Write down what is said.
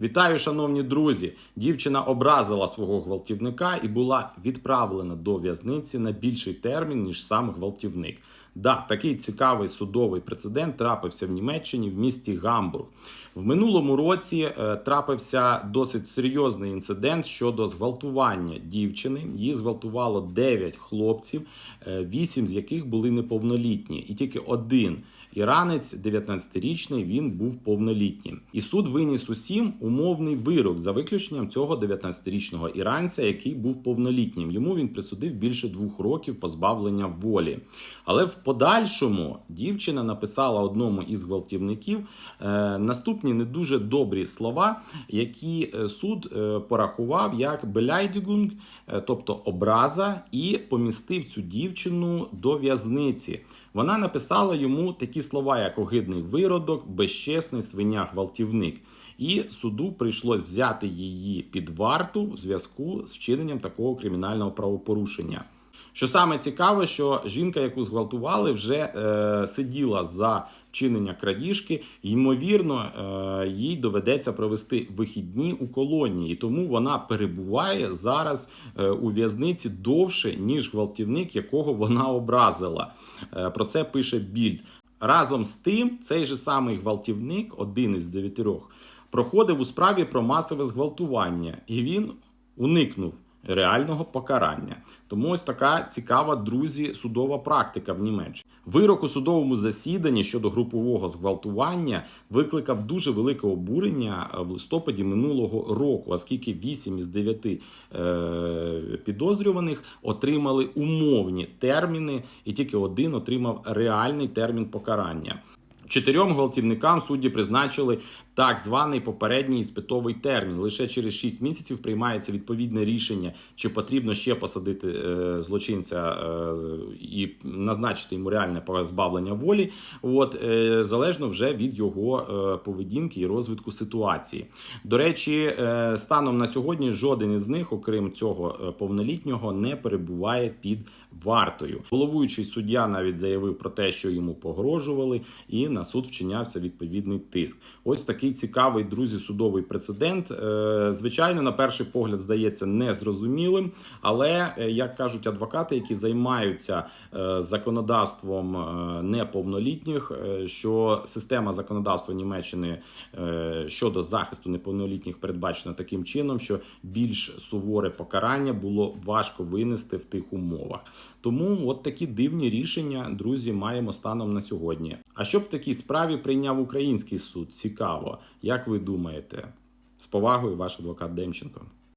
Вітаю, шановні друзі! Дівчина образила свого гвалтівника і була відправлена до в'язниці на більший термін, ніж сам гвалтівник. Да, такий цікавий судовий прецедент трапився в Німеччині в місті Гамбург. В минулому році е, трапився досить серйозний інцидент щодо зґвалтування дівчини. Її зґвалтувало 9 хлопців, 8 з яких були неповнолітні, і тільки один іранець, 19-річний, він був повнолітнім. І суд виніс усім умовний вирок за виключенням цього 19-річного іранця, який був повнолітнім. Йому він присудив більше двох років позбавлення волі. Але в подальшому дівчина написала одному із гвалтівників е, наступні не дуже добрі слова, які е, суд е, порахував як е, тобто образа, і помістив цю дівчину до в'язниці. Вона написала йому такі слова, як огидний виродок, безчесний свиня гвалтівник. І суду прийшлось взяти її під варту в зв'язку з вчиненням такого кримінального правопорушення. Що саме цікаве, що жінка, яку зґвалтували, вже е, сиділа за вчинення крадіжки. Ймовірно, е, їй доведеться провести вихідні у колонії, тому вона перебуває зараз е, у в'язниці довше, ніж гвалтівник, якого вона образила. Е, про це пише Більд. Разом з тим, цей же самий гвалтівник, один із дев'ятьох, проходив у справі про масове зґвалтування, і він уникнув реального покарання. Тому ось така цікава, друзі, судова практика в Німеччині. Вирок у судовому засіданні щодо групового зґвалтування викликав дуже велике обурення в листопаді минулого року, оскільки 8 із 9 е, підозрюваних отримали умовні терміни, і тільки один отримав реальний термін покарання. Чотирьом гвалтівникам судді призначили так званий попередній іспитовий термін. Лише через 6 місяців приймається відповідне рішення, чи потрібно ще посадити е, злочинця е, і назначити йому реальне позбавлення волі. От е, залежно вже від його е, поведінки і розвитку ситуації. До речі, е, станом на сьогодні жоден із них, окрім цього е, повнолітнього, не перебуває під вартою. Головуючий суддя навіть заявив про те, що йому погрожували, і на суд вчинявся відповідний тиск. Ось такий цікавий друзі судовий прецедент. Е, Звичайно, на перший погляд здається незрозумілим, але е, як кажуть адвокати, які займаються е, законодавством неповнолітніх, що система законодавства Німеччини щодо захисту неповнолітніх передбачена таким чином, що більш суворе покарання було важко винести в тих умовах. Тому от такі дивні рішення, друзі, маємо станом на сьогодні. А що б в такій справі прийняв український суд? Цікаво, як ви думаєте? З повагою, ваш адвокат Демченко.